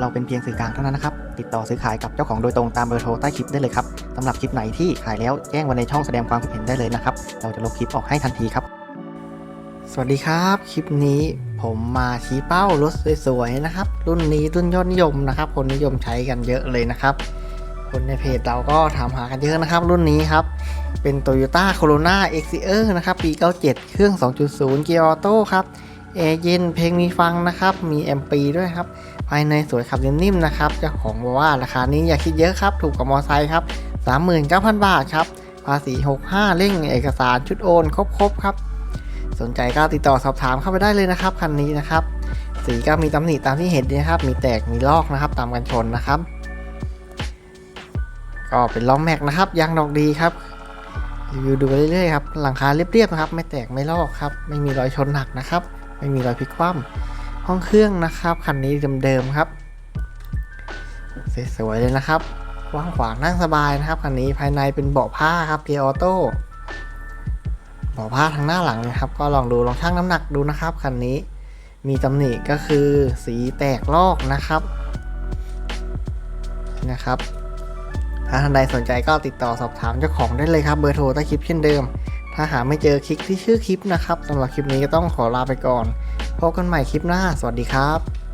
เราเป็นเพียงสื่อกลางเท่านั้นนะครับ ติดต่อซื้อขายกับเจ้าของโดยตรงตามเบอร์โทรใต้คลิปได้เลยครับสำหรับคลิปไหนที่ขายแล้วแจ้งไว้ในช่องแสดงความคิดเห็นได้เลยนะครับ เราจะลบคลิปออกให้ทันทีครับ สวัสดีครับ คลิปนี้ผมมาชี้เป้ารถสวยๆนะครับ รุ่นนี้รุ่นยอดนิยมนะครับคนนิยมใช้กันเยอะเลยนะครับ คนในเพจเราก็ถามหากันเยอะนะครับ รุ่นนี้ครับเป็น Toyota Corolla x c e r นะครับปี 97 เครื่อง 2.0 เกียร์ออโต้ครับ แอร์เย็นเพลงมีฟังนะครับ มีแอมปีด้วยครับ ภายในสวยขับนิ่มๆนะครับเจ้าของบอกว่าราคานี้อย่าคิดเยอะครับ ถูกกว่ามอไซค์ครับ 39,000 บาทครับ ภาษี 65 เร่งเอกสารชุดโอน ครบๆครับ สนใจก็ติดต่อสอบถามเข้าไปได้เลยนะครับคันนี้นะครับ สีก็มีตำหนิตามที่เห็นนะครับ มีแตกมีลอกนะครับ ตามกันชนนะครับ ก็เป็นล้อแม็กนะครับยางดอกดีครับรีวิวดูเรื่อยๆครับหลังคาเรียบๆนะครับ ไม่แตกไม่ลอกครับ ไม่มีรอยชนหนักนะครับ ไม่มีรอยพลิกคว่ำห้องเครื่องนะครับ คันนี้เดิมๆครับ สวยๆเลยนะครับกว้างขวางนั่งสบายนะครับคันนี้ภายในเป็นเบาะผ้าครับเกียร์ออโต้เบาะผ้าทางหน้าหลังนะครับ ก็ลองดูลองชั่งน้ำหนักดูนะครับคันนี้มีตำหนิก็คือสีแตกลอกนะครับนะครับถ้าท่านใดสนใจก็ติดต่อสอบถามเจ้าของได้เลยครับเบอร์โทรใต้คลิปเช่นเดิม ถ้าหาไม่เจอคลิกที่ชื่อคลิปนะครับสำหรับคลิปนี้ก็ต้องขอลาไปก่อนพบกันใหม่คลิปหน้า สวัสดีครับ